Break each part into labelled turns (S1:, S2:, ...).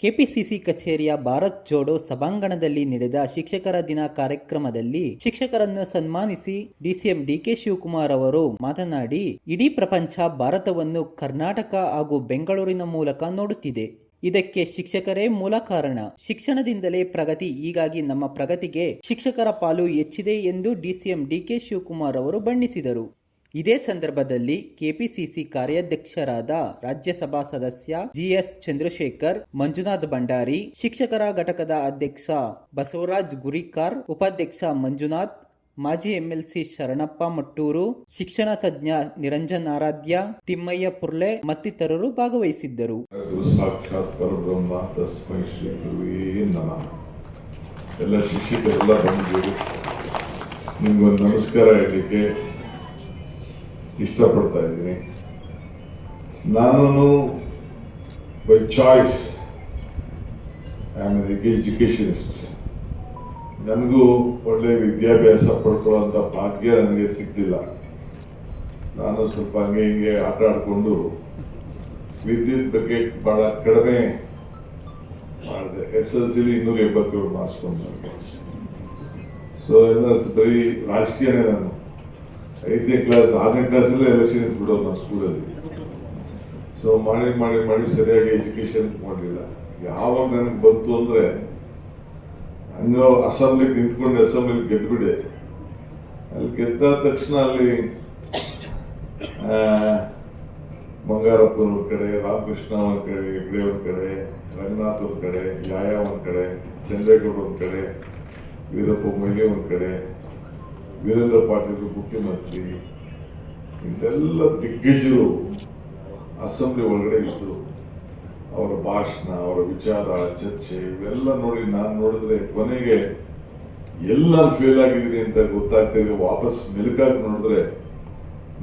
S1: KPCC ಕಚೇರಿಯ ಭಾರತ್ ಜೋಡೋ ಸಭಾಂಗಣದಲ್ಲಿ ನಡೆದ ಶಿಕ್ಷಕರ ದಿನ ಕಾರ್ಯಕ್ರಮದಲ್ಲಿ ಶಿಕ್ಷಕರನ್ನು ಸನ್ಮಾನಿಸಿ ಡಿಸಿಎಂ ಡಿಕೆ ಶಿವಕುಮಾರ್ ಅವರು ಮಾತನಾಡಿ, ಇಡೀ ಪ್ರಪಂಚ ಭಾರತವನ್ನು ಕರ್ನಾಟಕ ಹಾಗೂ ಬೆಂಗಳೂರಿನ ಮೂಲಕ ನೋಡುತ್ತಿದೆ. ಇದಕ್ಕೆ ಶಿಕ್ಷಕರೇ ಮೂಲ ಕಾರಣ. ಶಿಕ್ಷಣದಿಂದಲೇ ಪ್ರಗತಿ, ಹೀಗಾಗಿ ನಮ್ಮ ಪ್ರಗತಿಗೆ ಶಿಕ್ಷಕರ ಪಾಲು ಹೆಚ್ಚಿದೆ ಎಂದು ಡಿಸಿಎಂ ಡಿಕೆ ಶಿವಕುಮಾರ್ ಅವರು ಬಣ್ಣಿಸಿದರು. ಇದೇ ಸಂದರ್ಭದಲ್ಲಿ ಕೆಪಿಸಿಸಿ ಕಾರ್ಯಾಧ್ಯಕ್ಷರಾದ ರಾಜ್ಯಸಭಾ ಸದಸ್ಯ ಜಿಎಸ್ ಚಂದ್ರಶೇಖರ್, ಮಂಜುನಾಥ್ ಭಂಡಾರಿ, ಶಿಕ್ಷಕರ ಘಟಕದ ಅಧ್ಯಕ್ಷ ಬಸವರಾಜ್ ಗುರಿಕಾರ್, ಉಪಾಧ್ಯಕ್ಷ ಮಂಜುನಾಥ್, ಮಾಜಿ ಎಂಎಲ್ಸಿ ಶರಣಪ್ಪ ಮಟ್ಟೂರು, ಶಿಕ್ಷಣ ತಜ್ಞ ನಿರಂಜನ್ ಆರಾಧ್ಯ, ತಿಮ್ಮಯ್ಯ ಪುರ್ಲೆ ಮತ್ತಿತರರು ಭಾಗವಹಿಸಿದ್ದರು.
S2: ಎಲ್ಲ ನಿಮ್ಗೊಂದು ನಮಸ್ಕಾರ ಹೇಳಲಿಕ್ಕೆ ಇಷ್ಟಪಡ್ತಾ ಇದ್ದೀನಿ. ನಾನು by choice I am educationist ನನಗೂ ಒಳ್ಳೆಯ ವಿದ್ಯಾಭ್ಯಾಸ ಪಡ್ಕೊಳ್ಳೋಂಥ ಭಾಗ್ಯ ನನಗೆ ಸಿಗಲಿಲ್ಲ. ನಾನು ಸ್ವಲ್ಪ ಹಂಗೆ ಹಿಂಗೆ ಆಟ ಆಡಿಕೊಂಡು ವಿದ್ಯುತ್ ಬಗ್ಗೆ ಭಾಳ ಕಡಿಮೆ ಮಾಡಿದೆ. ಎಸ್ ಎಲ್ ಸಿಲಿ ಇನ್ನೂರ ಎಂಬತ್ತೇಳು ನನಗೆ ಸೊ ಎಲ್ಲ ಬರೀ ರಾಜಕೀಯನೇ ನಾನು. ಐದನೇ ಕ್ಲಾಸ್ ಆರನೇ ಕ್ಲಾಸಲ್ಲೇ ಎಲೆಕ್ಷನ್ ಬಿಡೋದು ನಾವು ಸ್ಕೂಲಲ್ಲಿ ಸೊ ಮಾಡಿ ಮಾಡಿ ಮಾಡಿ ಸರಿಯಾಗಿ ಎಜುಕೇಶನ್ ಮಾಡಲಿಲ್ಲ ಯಾವಾಗ ನನಗೆ ಬಂತು ಅಂದರೆ, ಹಂಗ ಅಸೆಂಬ್ಲಿಗೆ ನಿಂತ್ಕೊಂಡು ಅಸೆಂಬ್ಲಿಗೆ ಗೆದ್ದುಬಿಡೆ ಅಲ್ಲಿ ಗೆದ್ದ ತಕ್ಷಣ ಅಲ್ಲಿ ಬಂಗಾರಪ್ಪನ ಒಂದ್ ಕಡೆ, ರಾಮಕೃಷ್ಣ ಅವ್ರ ಕಡೆ ಹೆಗ್ಡೆ ಅವ್ರ ಕಡೆ, ರಂಗನಾಥ್ ಒಂದು ಕಡೆ ಯಾಯ ಒಂದು ಕಡೆ ಚಂದ್ರೇಗೌಡ ಒಂದು ಕಡೆ, ವೀರಪ್ಪ ಮೊಯ್ಲಿ ಒಂದು ಕಡೆ ವೀರೇಂದ್ರ ಪಾಟೀಲ್ ಮುಖ್ಯಮಂತ್ರಿ ಇಂಥೆಲ್ಲ ದಿಗ್ಗಜರು ಅಸೆಂಬ್ಲಿ ಒಳಗಡೆ ಇದ್ರು ಅವರ ಭಾಷಣ, ಅವರ ವಿಚಾರ, ಚರ್ಚೆ ಇವೆಲ್ಲ ನೋಡಿ ನಾನು ನೋಡಿದ್ರೆ ಕೊನೆಗೆ ಎಲ್ಲ ಫೇಲ್ ಆಗಿದ್ದೀನಿ ಅಂತ ಗೊತ್ತಾಗ್ತಿದೆ ವಾಪಸ್ ಮೆಲುಕಾಗಿ ನೋಡಿದ್ರೆ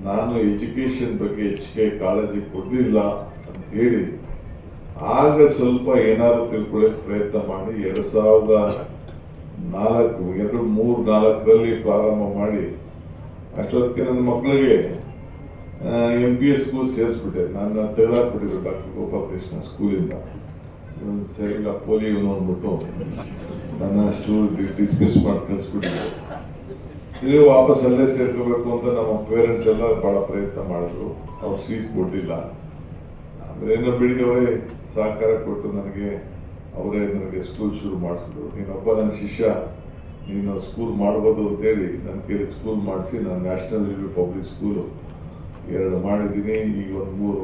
S2: ನಾನು ಎಜುಕೇಶನ್ ಬಗ್ಗೆ ಹೆಚ್ಚಿಗೆ ಕಾಳಜಿ ಕೊಡಲಿಲ್ಲ ಅಂತ ಹೇಳಿ, ಆಗ ಸ್ವಲ್ಪ ಏನಾದ್ರು ತಿಳ್ಕೊಳ್ಳೋಕೆ ಪ್ರಯತ್ನ ಮಾಡಿ, ಎರಡ್ ಸಾವಿರದ ನಾಲ್ಕು, ಎರಡು, ಮೂರು, ನಾಲ್ಕರಲ್ಲಿ ಪ್ರಾರಂಭ ಮಾಡಿ ಅಷ್ಟೊತ್ತಿಗೆ ನನ್ನ ಮಕ್ಕಳಿಗೆ ಎಂ ಪಿ ಎಸ್ ಸ್ಕೂಲ್ ಸೇರಿಸ್ಬಿಟ್ಟೆ. ನಾನು ತೆಗೆದಾಕ್ಬಿಟ್ಟಿದ್ರು ಡಾಕ್ಟರ್ ಗೋಪಾಲಕೃಷ್ಣ ಸ್ಕೂಲಿಂದ ಇವ್ನು ಸರಿಯಿಲ್ಲ ಪೋಲಿ ಇವನು ಅಂದ್ಬಿಟ್ಟು ನನ್ನ ಸ್ಟೂಲ್ ಡಿಸ್ಕಸ್ ಮಾಡಿ ಕಳಿಸ್ಬಿಟ್ಟಿದ್ರು ಇಲ್ಲಿ ವಾಪಸ್ ಅಲ್ಲೇ ಸೇರ್ಕೋಬೇಕು ಅಂತ ನಮ್ಮ ಪೇರೆಂಟ್ಸ್ ಎಲ್ಲ ಬಹಳ ಪ್ರಯತ್ನ ಮಾಡಿದ್ರು. ಅವ್ರು ಸೀಟ್ ಕೊಟ್ಟಿಲ್ಲ. ಆಮೇಲೆ ಏನೋ ಬೆಳಿಗ್ಗೆ ಅವರೇ ಸಹಕಾರ ಕೊಟ್ಟು ನನಗೆ ಅವರೇ ನನಗೆ ಸ್ಕೂಲ್ ಶುರು ಮಾಡಿಸಿದ್ರು. ನೀನೊಬ್ಬ ನನ್ನ ಶಿಷ್ಯ, ನೀನು ಸ್ಕೂಲ್ ಮಾಡ್ಬೋದು ಅಂತೇಳಿ ನನ್ನ ಕೇಳಿ ಸ್ಕೂಲ್ ಮಾಡಿಸಿ ನಾನು ನ್ಯಾಷನಲ್ ರಿವ್ಯೂ ಪಬ್ಲಿಕ್ ಸ್ಕೂಲು ಎರಡು ಮಾಡಿದ್ದೀನಿ. ಈಗ ಒಂದು ಮೂರು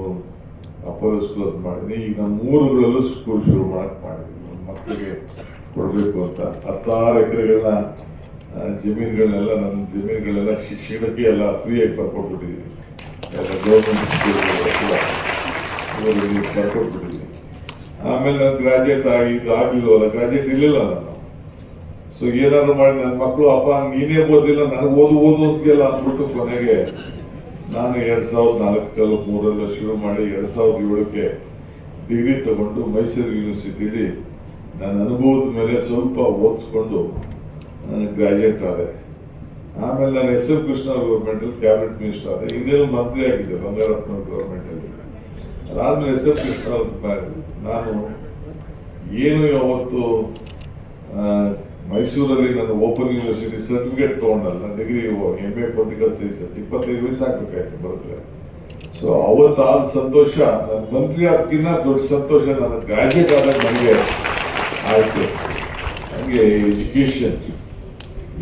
S2: ಅಪೋಲೋ ಸ್ಕೂಲ್ ಅಂತ ಮಾಡಿದ್ದೀನಿ. ಈಗ ನಮ್ಮ ಮೂರುಗಳಲ್ಲೂ ಸ್ಕೂಲ್ ಶುರು ಮಾಡಕ್ಕೆ ಮಾಡಿದ್ದೀನಿ. ನನ್ನ ಮಕ್ಕಳಿಗೆ ಕೊಡಬೇಕು ಅಂತ. ಹತ್ತಾರು ಎಕರೆಗಳನ್ನ ಜಮೀನುಗಳನ್ನೆಲ್ಲ ನನ್ನ ಜಮೀನುಗಳೆಲ್ಲ ಶಿಕ್ಷಣಕ್ಕೆ ಎಲ್ಲ ಫ್ರೀಯಾಗಿ ಬರ್ಕೊಟ್ಬಿಟ್ಟಿದ್ದೀನಿ. ಎಲ್ಲ ಗೌರ್ಮೆಂಟ್ ಬರ್ಕೊಟ್ಬಿಟ್ಟಿದ್ದೀನಿ. ಆಮೇಲೆ ನಾನು ಗ್ರಾಜುಯೇಟ್ ಆಗಿ ಆಗಿಲ್ವಲ್ಲ ಗ್ರಾಜುಯೇಟ್ ಇರಲಿಲ್ಲ ನಾನು. ಸೊ ಏನಾದ್ರು ಮಾಡಿ ನನ್ನ ಮಕ್ಕಳು ಅಪ್ಪ, ನೀನೇ ಓದಿಲ್ಲ ನನಗೆ ಓದು ಓದು ಅಂತಿಲ್ಲ ಅಂದ್ಬಿಟ್ಟು ಕೊನೆಗೆ ನಾನು ಎರಡ್ ಸಾವಿರದ ನಾಲ್ಕರಲ್ಲಿ ಮೂರಲ್ಲ ಶುರು ಮಾಡಿ ಎರಡ್ ಸಾವಿರದ ಏಳಕ್ಕೆ ಡಿಗ್ರಿ ತಗೊಂಡು ಮೈಸೂರು ಯೂನಿವರ್ಸಿಟಿಲಿ ನನ್ನ ಅನುಭವದ ಮೇಲೆ ಸ್ವಲ್ಪ ಓದಿಸ್ಕೊಂಡು ಗ್ರಾಜುಯೇಟ್ ಆದೆ. ಆಮೇಲೆ ನಾನು ಎಸ್ ಎಂ ಕೃಷ್ಣ ಗೌರ್ಮೆಂಟಲ್ಲಿ ಕ್ಯಾಬಿನೆಟ್ ಮಿನಿಸ್ಟರ್ ಆದೆ. ಹಿಂದೆ ಮಂತ್ರಿ ಆಗಿದ್ದೆ, ಬಂಗಾರಪ್ಪನ ಗೌರ್ಮೆಂಟಲ್ಲಿ ಅದಾದ್ಮೇಲೆ ಎಸ್ ಎಂ ಕೃಷ್ಣ. ನಾನು ಏನು ಯಾವತ್ತು ಮೈಸೂರಲ್ಲಿ ನಾನು open university certificate ತಗೊಂಡಲ್ಲ, degree M A political science ಇಪ್ಪತ್ತೈದು ವಯಸ್ಸು ಆಗ್ಬೇಕಾಯ್ತು ಬರುತ್ತೆ ಸೊ ಅವತ್ತು ಆದ ಸಂತೋಷ ನನ್ನ ಮಂತ್ರಿ ಅದಕ್ಕಿಂತ ದೊಡ್ಡ ಸಂತೋಷ, ನನ್ನ ಗ್ರಾಜುಯೇಟ್ ಆದಾಗ ನನಗೆ ಆಯ್ತು. ನನಗೆ ಎಜುಕೇಶನ್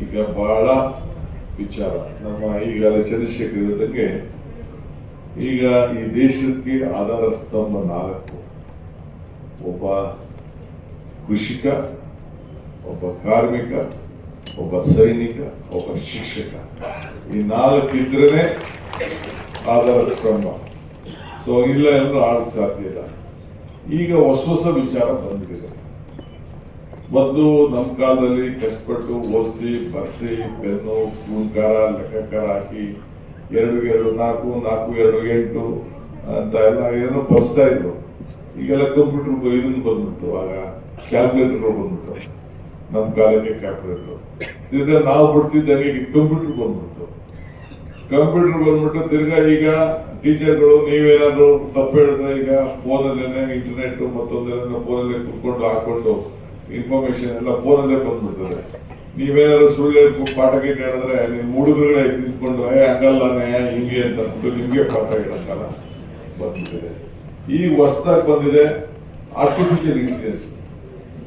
S2: ಈಗ ಬಹಳ ವಿಚಾರ. ನಮ್ಮ ಈಗ ಚಂದ್ರಶೇಖರ್ ಇರೋದಕ್ಕೆ ಈಗ ಈ ದೇಶಕ್ಕೆ ಆಧಾರ ಸ್ತಂಭ ನಾಲ್ಕು. ಒಬ್ಬ ಕೃಷಿಕ, ಒಬ್ಬ ಕಾರ್ಮಿಕ, ಒಬ್ಬ ಸೈನಿಕ, ಒಬ್ಬ ಶಿಕ್ಷಕ. ಈ ನಾಲ್ಕು ಇದ್ರೇನೆ ಆಧಾರ ಸ್ತಂಭ. ಸೊ ಇಲ್ಲ ಎಲ್ಲರೂ ಆಡಕ್ ಸಾಧ್ಯ ಇಲ್ಲ. ಈಗ ಹೊಸ ಹೊಸ ವಿಚಾರ ಬಂದಿದೆ ಮೊದಲು ನಮ್ಮ ಕಾಲದಲ್ಲಿ ಕಷ್ಟಪಟ್ಟು ಓದಿಸಿ, ಬರ್ಸಿ, ಪೆನ್ನು ಕೂಂಕಾರ ಲೆಕ್ಕಕಾರ ಹಾಕಿ, ಎರಡು ಎರಡು, ನಾಲ್ಕು ನಾಲ್ಕು, ಎರಡು, ಎಂಟು ಅಂತ ಎಲ್ಲ ಏನೋ ಬರ್ಸ್ತಾ ಇದ್ರು. ಈಗೆಲ್ಲ ಕಂಪ್ಯೂಟರ್ ಇದನ್ನು ಬಂದ್ಬಿಟ್ಟು ಆಗ ಕ್ಯಾಲ್ಕುಲೇಟರ್ ಬಂದ್ಬಿಟ್ಟು ನಮ್ಮ ಕಾಲಕ್ಕೆ ಕ್ಯಾಲ್ಕುಲೇಟರ್ ಇದ್ರೆ ನಾವು ಬಿಡ್ತಿದ್ದಂಗೆ ಈಗ ಕಂಪ್ಯೂಟರ್ ಬಂದ್ಬಿಟ್ಟು ಕಂಪ್ಯೂಟರ್ ಬಂದ್ಬಿಟ್ಟು ತಿರ್ಗಾ ಈಗ ಟೀಚರ್ಗಳು ನೀವೇನಾದ್ರು ತಪ್ಪು ಹೇಳಿದ್ರೆ ಈಗ ಫೋನಲ್ಲೇನೆ ಇಂಟರ್ನೆಟ್ ಮತ್ತೊಂದೇನ ಫೋನಲ್ಲೇ ಕುತ್ಕೊಂಡು ಹಾಕೊಂಡು ಇನ್ಫಾರ್ಮೇಶನ್ ಎಲ್ಲ ಫೋನಲ್ಲೇ ಬಂದ್ಬಿಡ್ತದೆ. ನೀವೇನಾದ್ರು ಸುಳ್ಳು ಪಾಠ ಗೀಟ ಹೇಳಿದ್ರೆ ನಿಮ್ ಹುಡುಗರುಗಳೇ ನಿಂತ್ಕೊಂಡು ಏ ಹಂಗಲ್ಲನೇ, ಹಿಂಗೆ ಅಂತ ನಿಮ್ಗೆ ಪಾಠ ಬಂದ್ಬಿಟ್ಟಿದೆ. ಈಗ ಹೊಸದಾಗಿ ಬಂದಿದೆ ಆರ್ಟಿಫಿಷಿಯಲ್ ಇಂಟೆಲಿಜೆನ್ಸ್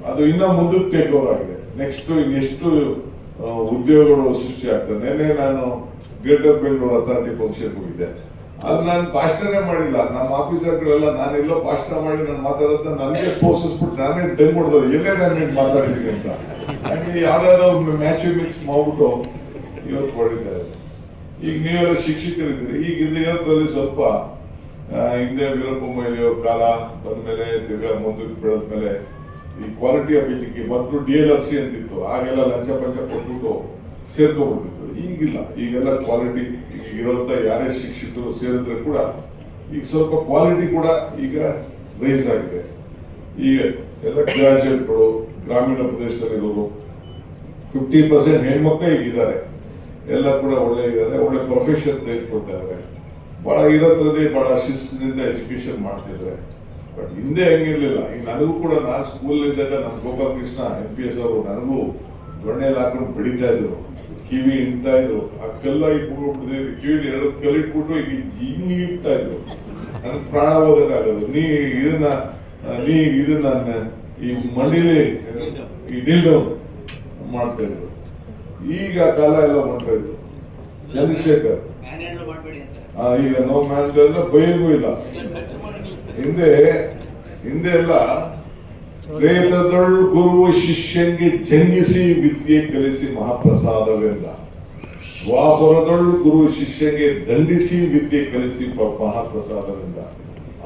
S2: ಅದು ಇನ್ನ ಮುಂದಕ್ಕೆ ಟೇಕ್ ಓವರ್ ಆಗಿದೆ. ನೆಕ್ಸ್ಟ್ ಇನ್ನೆಷ್ಟು ಉದ್ಯೋಗಗಳು ಸೃಷ್ಟಿ ಆಗ್ತದೆ. ನಿನ್ನೆ ನಾನು ಗ್ರೇಟರ್ ಬೆಂಗಳೂರು ಅಥಾರಿಟಿ ಫಂಕ್ಷನ್ ಹೋಗಿದ್ದೆ. ಅದು ನಾನು ಭಾಷಣ ಮಾಡಿಲ್ಲ. ನಮ್ಮ ಆಫೀಸರ್ಗಳೆಲ್ಲ ನಾನೆಲ್ಲೋ ಭಾಷಣ ಮಾಡಿ ನಾನು ಮಾತಾಡೋದನ್ನ ನನಗೆ ತೋರಿಸ್ಬಿಟ್ಟು ನಾನೇ ಡಂಗ್ ಹೊಡೆದು ಎಲ್ಲೇ ನಾನು ಮಾತಾಡಿದ್ದೀನಿ ಅಂತ. ಹಾಗೆ ಯಾವ್ದಾದ್ರು ಮ್ಯಾಚ್ ಮಿಕ್ಸ್ ಮಾಡ್ಬಿಟ್ಟು ಇವತ್ತು ಹೊಡಿತಾರೆ ಈಗ ನೀವೆಲ್ಲ ಶಿಕ್ಷಕರಿದ್ದೀರಿ. ಈಗ ಇರೋದ್ರಲ್ಲಿ ಸ್ವಲ್ಪ ಹಿಂದೆ ವೀರಪ್ಪ ಮೊಯ್ಲಿ ಅವ್ರ ಕಾಲ ಬಂದ್ಮೇಲೆ ತಿರ್ಗಾ ಮುಂದಕ್ಕೆ ಬೆಳೆದ್ಮೇಲೆ ಈ ಕ್ವಾಲಿಟಿ ಆಫ್ ಎಜುಕೇಶನ್ ಮೊದಲು ಡಿ ಎಲ್ ಆರ್ ಸಿ ಅಂತಿತ್ತು. ಆಗೆಲ್ಲ ಲಂಚ ಪಂಚ ಕೊಟ್ಬಿಟ್ಟು ಸೇರ್ಕೊಂಡ್ಬಿಟ್ಟಿತ್ತು ಈಗಿಲ್ಲ. ಈಗೆಲ್ಲ ಕ್ವಾಲಿಟಿ ಇರೋಂಥ ಯಾರೇ ಶಿಕ್ಷಕರು ಸೇರಿದ್ರೆ ಕೂಡ ಈಗ ಸ್ವಲ್ಪ ಕ್ವಾಲಿಟಿ ಕೂಡ ಈಗ ರೈಸ್ ಆಗಿದೆ. ಈಗ ಎಲ್ಲ ಗ್ರಾಜುಯೇಟ್ಗಳು ಗ್ರಾಮೀಣ ಪ್ರದೇಶದಲ್ಲಿರೋರು ಫಿಫ್ಟಿ ಪರ್ಸೆಂಟ್ ಹೆಣ್ಮಕ್ಳೇ ಈಗಿದ್ದಾರೆ. ಎಲ್ಲ ಕೂಡ ಒಳ್ಳೆ ಇದ್ದಾರೆ, ಒಳ್ಳೆ ಪ್ರೊಫೆಷನ್ ತೆಗೆದುಕೊಳ್ತಾ ಇದ್ದಾರೆ. ಬಹಳ ಇರೋದ್ರದ್ದೇ ಬಹಳ ಶಿಸ್ತಿನಿಂದ ಎಜುಕೇಶನ್ ಮಾಡ್ತಿದ್ರೆ ಬಟ್ ಹಿಂದೆ ಹಂಗಿರ್ಲಿಲ್ಲ. ಈಗ ನನಗೂ ಕೂಡ ನಾನು ಸ್ಕೂಲ್ ಇದ್ದಾಗ ನಮ್ಮ Gopal Krishna M P S ಅವರು ನನಗೂ ದೊಣ್ಣೆಲ್ಲಿ ಹಾಕೊಂಡು ಬಡಿತಾ ಇದ್ರು. ಕಿವಿ ಇಂತಾ ಇದ್ರು. ಆ ಕಲ್ಲ ಇಟ್ಬಿಟ್ಟು ಕಿವಿ ಎರಡು ಕಲ್ಲು ಇಟ್ಬಿಟ್ಟು ಈಗ ಹಿಂಗ್ ಇಡ್ತಾ ಇದ್ರು. ನನಗೆ ಪ್ರಾಣ ಹೋಗೋದಾಗೋದು ನೀ ಇದನ್ನ ನೀ ಇದನ್ನ ಈ ಮಣ್ಣಿಲಿ ಈ ಮಾಡ್ತಾ ಇದ್ರು. ಈಗ ಕಾಲ ಎಲ್ಲ ಹೊಂಟೋಯ್ತು ಚಂದ್ರಶೇಖರ್
S3: ಮ್ಯಾನೇಜ್ ಮಾಡಬೇಡಿ ಅಂತ
S2: ಆ, ಈಗ ನೋ ಮ್ಯಾನೇಜ್ ಬೈಯಂಗೂ ಇಲ್ಲ. ಹಿಂದೆ ಹಿಂದೆ ಎಲ್ಲ ಪ್ರೇತದೊಳ್ ಗುರು ಶಿಷ್ಯಂಗೆ ಜಂಗಿಸಿ ವಿದ್ಯೆ ಕಲಿಸಿ ಮಹಾಪ್ರಸಾದವೆಂದ. ದ್ವಾಪುರದೊಳ್ ಗುರು ಶಿಷ್ಯಂಗೆ ದಂಡಿಸಿ ವಿದ್ಯೆ ಕಲಿಸಿ ಮಹಾಪ್ರಸಾದವೆಂದ.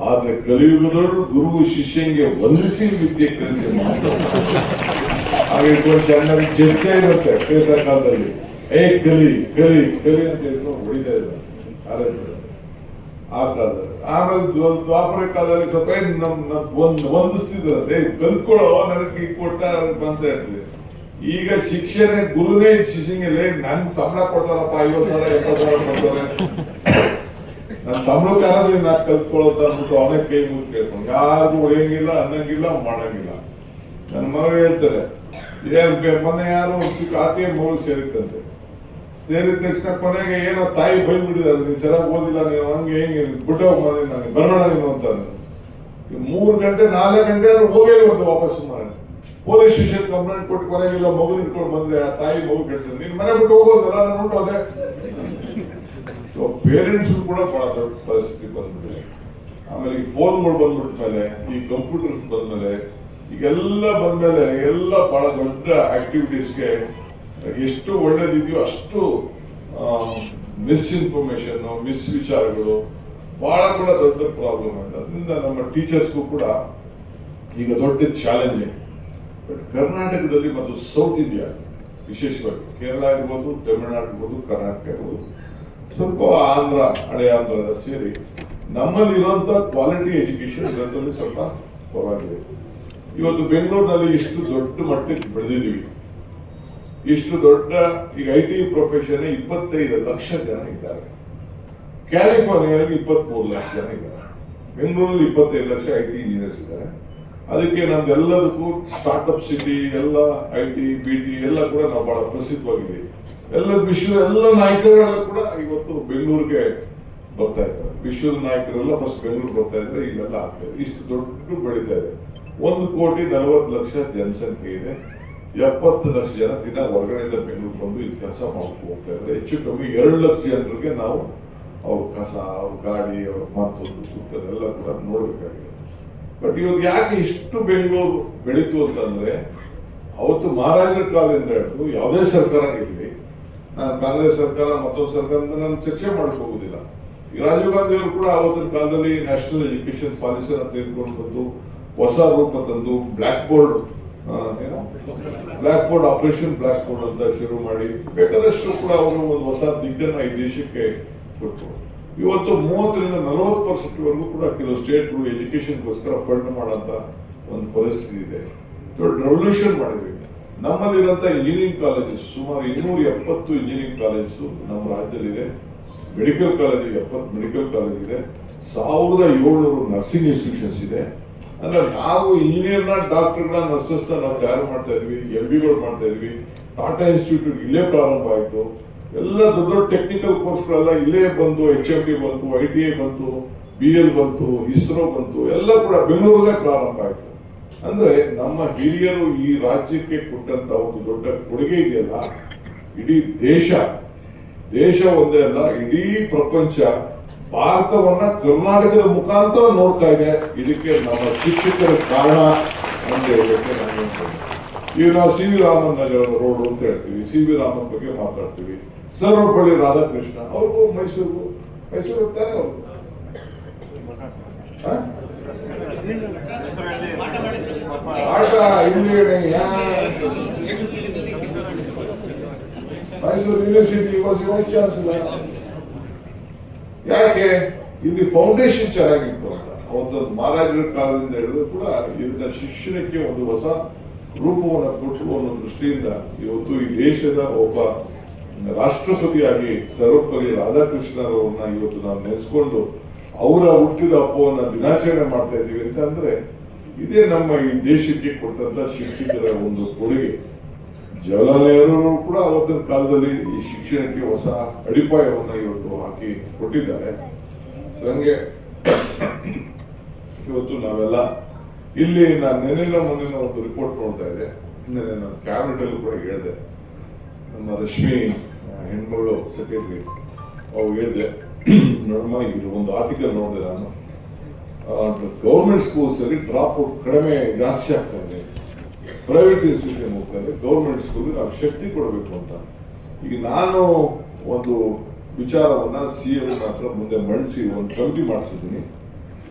S2: ಆದ್ರೆ ಕಲಿಯುಗದೊಳ್ ಗುರು ಶಿಷ್ಯಂಗೆ ವಂದಿಸಿ ವಿದ್ಯೆ ಕಲಿಸಿ ಮಹಾಪ್ರಸಾದ ಹಾಗೆ ಚರ್ಚೆ ಇರುತ್ತೆ ಪ್ರೇತ ಕಾಲದಲ್ಲಿ ಏ ಕಲಿ ಕಲಿ ಕಲಿ ಅಂತ ಹೇಳ್ಕೊಂಡು ಹೊಡಿತಾ ಆಮೇಲೆ ದ್ವ- ದ್ವಾಪರ ಕಾಲದಲ್ಲಿ ಸ್ವಲ್ಪ ನಮ್ ಒಂದ್ ಕಲ್ತ್ಕೊಳ್ಳೋ ನನಗೆ ಈಗ ಕೊಟ್ಟ ಅಂತ ಹೇಳ್ತೀವಿ. ಈಗ ಶಿಕ್ಷಣ ಗುರುನೇ ಶಿಕ್ಷಣ ನನ್ ನನ್ಗೆ ಸಂಬಳ ಕೊಡ್ತಾರಪ್ಪ, ಐವತ್ತು ಸಾವಿರ ಎಪ್ಪತ್ ಸಾವಿರ ಕೊಡ್ತಾರೆ. ನನ್ನ ಸಂಬಳಕ್ಕಾದ್ರೆ ನಾ ಕಲ್ತ್ಕೊಳ್ಳೋದು ಅಂದ್ಬಿಟ್ಟು ಅವನೇ ಕೈ ಮುಗಿ ಕೇಳ್ಕೊಂಡು ಯಾರು ಹೊಡೆಯಂಗಿಲ್ಲ ಅನ್ನಂಗಿಲ್ಲ, ಮಾಡಂಗಿಲ್ಲ. ನನ್ನ ಮಗ ಹೇಳ್ತಾರೆ ಮೊನ್ನೆ ಯಾರು ಆರ್ ಟಿ ಎಂ ಮಗಳು ಸೇರಿತ್ತಂತೆ ಸೇರಿದ ತಕ್ಷಣ ಕೊನೆಗೆ ಏನೋ ತಾಯಿ ಬೈದ್ಬಿಟ್ಟಿದ್ದಾರೆ, ನೀನು ಸರಿಯಾಗಿ ಓದಿಲ್ಲ ನೀನು, ಹಂಗೆ ಹೆಂಗೆ ಬಿಟ್ಟು ಹೋಗಿ ಮನೆ ನನಗೆ ಬರಬೇಡ ನೀನು ಅಂತ ಅಂದ್ರು. ಮೂರು ಗಂಟೆ, ನಾಲ್ಕು ಗಂಟೆ ಅಲ್ಲಿ ಹೋಗೇ ಒಂದು ವಾಪಸ್ ಮಾಡಿ ಪೊಲೀಸ್ ಸ್ಟೇಷನ್ ಕಂಪ್ಲೇಂಟ್ ಕೊಟ್ಟು ಕೊನೆಗೆಲ್ಲ ಮಗು ಇಟ್ಕೊಂಡು ಬಂದ್ರೆ ಆ ತಾಯಿ ಮಗು ಕೆಟ್ಟದ್ದು. ನೀನ್ ಮನೆ ಬಿಟ್ಟು ಹೋಗೋದಲ್ಲ ನಾನು ಹೊಂಟೋದೆ ಪೇರೆಂಟ್ಸ್ ಕೂಡ ಬಹಳ ದೊಡ್ಡ ಪರಿಸ್ಥಿತಿ ಬಂದ್ಬಿಟ್ಟಿದೆ. ಆಮೇಲೆ ಈ ಫೋನ್ಗಳು ಬಂದ್ಬಿಟ್ಮೇಲೆ, ಈ ಕಂಪ್ಯೂಟರ್ ಬಂದ್ಮೇಲೆ, ಈಗೆಲ್ಲ ಬಂದ್ಮೇಲೆ ಎಲ್ಲ ಬಹಳ ದೊಡ್ಡ ಆಕ್ಟಿವಿಟೀಸ್ಗೆ ಎಷ್ಟು ಒಳ್ಳೇದಿದೆಯೋ ಅಷ್ಟು ಮಿಸ್ಇನ್ಫಾರ್ಮೇಶನ್ ಮಿಸ್ ವಿಚಾರಗಳು ಬಹಳ ಕೂಡ ದೊಡ್ಡ ಪ್ರಾಬ್ಲಮ್ ಆಗಿದೆ. ಅದರಿಂದ ನಮ್ಮ ಟೀಚರ್ಸ್ಗೂ ಕೂಡ ಈಗ ದೊಡ್ಡ ಚಾಲೆಂಜ್ ಬಟ್ ಕರ್ನಾಟಕದಲ್ಲಿ ಮತ್ತು ಸೌತ್ ಇಂಡಿಯಾ ವಿಶೇಷವಾಗಿ ಕೇರಳ ಇರ್ಬೋದು ತಮಿಳುನಾಡು ಇರ್ಬೋದು ಕರ್ನಾಟಕ ಇರ್ಬೋದು ಸ್ವಲ್ಪ ಆಂಧ್ರ ಹಳೆ ಆಂಧ್ರ ಸೇರಿ ನಮ್ಮಲ್ಲಿ ಇರುವಂತ ಕ್ವಾಲಿಟಿ ಎಜುಕೇಶನ್ ಇದರಲ್ಲಿ ಸ್ವಲ್ಪ ಪರವಾಗಿದೆ ಇವತ್ತು ಬೆಂಗಳೂರಿನಲ್ಲಿ ಇಷ್ಟು ದೊಡ್ಡ ಮಟ್ಟಕ್ಕೆ ಬೆಳೆದಿದ್ದೀವಿ. ಇಷ್ಟು ದೊಡ್ಡ ಈಗ ಐ ಟಿ ಪ್ರೊಫೆಷನ್ ಇಪ್ಪತ್ತೈದು ಲಕ್ಷ ಜನ ಇದ್ದಾರೆ. ಕ್ಯಾಲಿಫೋರ್ನಿಯಾದಲ್ಲಿ ಇಪ್ಪತ್ಮೂರು ಲಕ್ಷ ಜನ ಇದ್ದಾರೆ. ಬೆಂಗಳೂರಲ್ಲಿ ಇಪ್ಪತ್ತೈದು ಲಕ್ಷ ಐ ಟಿ ಇಂಜಿನಿಯರ್ಸ್ ಇದ್ದಾರೆ. ಅದಕ್ಕೆ ನಮ್ದೆಲ್ಲದಕ್ಕೂ ಸ್ಟಾರ್ಟ್ಅಪ್ ಸಿಟಿ ಎಲ್ಲ ಐ ಟಿ, ಬಿ ಟಿ ಎಲ್ಲ ಕೂಡ ನಾವು ಬಹಳ ಪ್ರಸಿದ್ಧವಾಗಿದೆ. ಎಲ್ಲ ವಿಶ್ವದ ಎಲ್ಲ ನಾಯಕರೆಲ್ಲ ಕೂಡ ಇವತ್ತು ಬೆಂಗಳೂರಿಗೆ ಬರ್ತಾ ಇದ್ದಾರೆ. ವಿಶ್ವದ ನಾಯಕರೆಲ್ಲ ಫಸ್ಟ್ ಬೆಂಗಳೂರು ಬರ್ತಾ ಇದ್ರೆ ಇಲ್ಲೆಲ್ಲ ಆಗ್ತಾ ಇದೆ. ಇಷ್ಟು ದೊಡ್ಡ ಬೆಳೀತಾ ಇದೆ. ಒಂದು ಕೋಟಿ ನಲವತ್ತು ಲಕ್ಷ ಜನಸಂಖ್ಯೆ ಇದೆ. ಎಪ್ಪತ್ತು ಲಕ್ಷ ಜನ ದಿನ ಹೊರಗಡೆಯಿಂದ ಬೆಂಗಳೂರು ಬಂದು ಇಲ್ಲಿ ಕೆಲಸ ಮಾಡ್ಕೊಂಡು ಹೋಗ್ತಾ ಇದ್ದಾರೆ. ಹೆಚ್ಚು ಕಮ್ಮಿ ಎರಡು ಲಕ್ಷ ಜನರಿಗೆ ನಾವು ಅವ್ರ ಕಸ, ಅವ್ರ ಗಾಡಿ, ಅವ್ರ ಮತ್ತೊಂದು ಸುತ್ತದೆಲ್ಲ ಕೂಡ ನೋಡ್ಬೇಕಾಗಿದೆ. ಬಟ್ ಇವತ್ತು ಯಾಕೆ ಇಷ್ಟು ಬೆಂಗಳೂರು ಬೆಳೀತು ಅಂತಂದ್ರೆ, ಅವತ್ತು ಮಹಾರಾಜರ ಕಾಲದಿಂದ ಹಿಡಿದು ಯಾವುದೇ ಸರ್ಕಾರ ಇರಲಿ, ನಾನು ಕಾಂಗ್ರೆಸ್ ಸರ್ಕಾರ, ಮತ್ತೊಂದು ಸರ್ಕಾರ ನಾನು ಚರ್ಚೆ ಮಾಡಕ್ ಹೋಗುದಿಲ್ಲ. ಈ ರಾಜೀವ್ ಗಾಂಧಿ ಅವರು ಕೂಡ ಅವತ್ತಿನ ಕಾಲದಲ್ಲಿ ನ್ಯಾಷನಲ್ ಎಜುಕೇಶನ್ ಅಂತ ತೆಗೆದುಕೊಂಡು ಬಂದು ಹೊಸ ರೂಪ ತಂದು blackboard block board operation block board ಅಂತ ಶುರು ಮಾಡಿ, ಬೇಕಾದಷ್ಟು ಕೂಡ ಅವರು ಒಂದು ಹೊಸ ದಿಗ್ಗನ್ನ ಈ ದೇಶಕ್ಕೆ ಕೊಟ್ಟರು ಇವತ್ತು ಮೂವತ್ತರಿಂದ ನಲವತ್ತು ಪರ್ಸೆಂಟ್ ವರೆಗೂ ಕೂಡ ಕೆಲವು ಸ್ಟೇಟ್ಗಳು ಎಜುಕೇಶನ್ಗೋಸ್ಕರ ಫಂಡ್ ಮಾಡೋಂಥ ಒಂದು ಪರಿಸ್ಥಿತಿ ಇದೆ. ದೊಡ್ಡ ರೆವಲ್ಯೂಷನ್ ಮಾಡಿದ್ವಿ ನಮ್ಮಲ್ಲಿರುವಂಥ ಇಂಜಿನಿಯರಿಂಗ್ ಕಾಲೇಜಸ್ ಸುಮಾರು ಇನ್ನೂರ ಎಪ್ಪತ್ತು ಇಂಜಿನಿಯರಿಂಗ್ ಕಾಲೇಜಸ್ ನಮ್ಮ ರಾಜ್ಯದಲ್ಲಿದೆ. ಮೆಡಿಕಲ್ ಕಾಲೇಜ್ ಎಪ್ಪತ್ತು ಮೆಡಿಕಲ್ ಕಾಲೇಜ್ ಇದೆ ಸಾವಿರದ ಏಳ್ನೂರು ನರ್ಸಿಂಗ್ ಇನ್ಸ್ಟಿಟ್ಯೂಷನ್ಸ್ ಇದೆ. ಅಂದ್ರೆ ನಾವು ಇಂಜಿನಿಯರ್ನ ಡಾಕ್ಟರ್ಗಳ ನರ್ಸಸ್ನ ನಾವು ತಯಾರು ಮಾಡ್ತಾ ಇದ್ವಿ ಎಲ್ ಬಿಗಳು ಮಾಡ್ತಾ ಇದ್ವಿ. ಟಾಟಾ ಇನ್ಸ್ಟಿಟ್ಯೂಟ್ ಇಲ್ಲೇ ಪ್ರಾರಂಭ ಆಯಿತು. ಎಲ್ಲ ದೊಡ್ಡ ದೊಡ್ಡ ಟೆಕ್ನಿಕಲ್ ಕೋರ್ಸ್ಗಳೆಲ್ಲ ಇಲ್ಲೇ ಬಂತು ಎಚ್ ಎಂ ಟಿ ಬಂತು ಐ ಟಿ ಐ ಬಂತು ಬಿ ಎಲ್ ಬಂತು ಇಸ್ರೋ ಬಂತು, ಎಲ್ಲ ಕೂಡ ಬೆಂಗಳೂರಲ್ಲೇ ಪ್ರಾರಂಭ ಆಯಿತು. ಅಂದ್ರೆ ನಮ್ಮ ಹಿರಿಯರು ಈ ರಾಜ್ಯಕ್ಕೆ ಕೊಟ್ಟಂತ ಒಂದು ದೊಡ್ಡ ಕೊಡುಗೆ ಇದೆಯಲ್ಲ? ಇಡೀ ದೇಶ. ದೇಶ ಒಂದೇ ಅಲ್ಲ, ಇಡೀ ಪ್ರಪಂಚ ಭಾರತವನ್ನ ಕರ್ನಾಟಕದ ಮುಖಾಂತರ ನೋಡ್ತಾ ಇದೆ. ಇದಕ್ಕೆ ನಮ್ಮ ಶಿಕ್ಷಕರ ಕಾರಣ ಅಂತ ಹೇಳಕ್ಕೆ ನಾನು. ಈಗ ನಾವು C V Raman Nagar road ಅಂತ ಹೇಳ್ತೀವಿ. ಸಿ ವಿ ರಾಮನ್ ಬಗ್ಗೆ ಮಾತಾಡ್ತೀವಿ. ಸರ್ವಪಳ್ಳಿ ರಾಧಾಕೃಷ್ಣ ಅವ್ರಿಗೂ ಮೈಸೂರು ಮೈಸೂರು ಆಟ Mysuru university was vice chancellor ಯಾಕೆ? ಇಲ್ಲಿ ಫೌಂಡೇಶನ್ ಚೆನ್ನಾಗಿತ್ತು ಅಂತ. ಅವತ್ತು ಮಹಾರಾಜರ ಕಾಲದಿಂದ ಹಿಡಿದು ಕೂಡ ಇದನ್ನ ಶಿಕ್ಷಣಕ್ಕೆ ಒಂದು ಹೊಸ ರೂಪವನ್ನು ಕೊಟ್ಟು ಅನ್ನೋ ದೃಷ್ಟಿಯಿಂದ ಇವತ್ತು ಈ ದೇಶದ ಒಬ್ಬ ರಾಷ್ಟ್ರಪತಿಯಾಗಿ ಸರ್ವಪಲ್ಲಿ ರಾಧಾಕೃಷ್ಣರವ್ರನ್ನ ಇವತ್ತು ನಾವು ನೆನೆಸ್ಕೊಂಡು ಅವರ ಹುಟ್ಟಿದ ಹಬ್ಬವನ್ನು ದಿನಾಚರಣೆ ಮಾಡ್ತಾ ಇದ್ದೀವಿ ಅಂತ ಅಂದ್ರೆ ಇದೇ ನಮ್ಮ ಈ ದೇಶಕ್ಕೆ ಕೊಟ್ಟಂತ ಶಿಕ್ಷಕರ ಒಂದು ಕೊಡುಗೆ. ಜವಾಹರ್ಲಾಲ್ ನೆಹರು ಕೂಡ ಅವತ್ತಿನ ಕಾಲದಲ್ಲಿ ಈ ಶಿಕ್ಷಣಕ್ಕೆ ಹೊಸ ಅಡಿಪಾಯವನ್ನು ಇವತ್ತು ಹಾಕಿ ಕೊಟ್ಟಿದ್ದಾರೆ. ನನಗೆ ಇವತ್ತು ನಾವೆಲ್ಲ ಇಲ್ಲಿ ನಾನು ನೆನೆನ ಮೊನ್ನೆ ಒಂದು ರಿಪೋರ್ಟ್ ನೋಡ್ತಾ ಇದ್ದೆ. ನಿನ್ನೆ ನಾನು ಕ್ಯಾಬಿನೆಟ್ ಅಲ್ಲೂ ಕೂಡ ಹೇಳಿದೆ. ನಮ್ಮ ರಶ್ಮಿ ಹೆಣ್ಮಗಳು ಸೆಕ್ರೆಟರಿ ಅವ್ರು ಹೇಳಿದೆ. ನೋಡಮ್ಮ ಒಂದು ಆರ್ಟಿಕಲ್ ನೋಡಿದೆ ನಾನು. ಗೌರ್ಮೆಂಟ್ ಸ್ಕೂಲ್ಸ್ ಅಲ್ಲಿ ಡ್ರಾಪ್ ಔಟ್ ಕಡಿಮೆ ಜಾಸ್ತಿ ಆಗ್ತಾ ಇದೆ. ಪ್ರೈವೇಟ್ ಇನ್ಸ್ಟಿಟ್ಯೂಷನ್ ಹೋಗ್ತಾರೆ ಗೌರ್ಮೆಂಟ್ ಸ್ಕೂಲ್ ನಾವು ಶಕ್ತಿ ಕೊಡಬೇಕು ಅಂತ. ಈಗ ನಾನು ಒಂದು ವಿಚಾರವನ್ನು ಸಿ ಎಂ ಹತ್ರ ಮುಂದೆ ಮಂಡಿಸಿ ಒಂದು ಕಮಿಟಿ ಮಾಡಿಸಿದ್ದೀನಿ.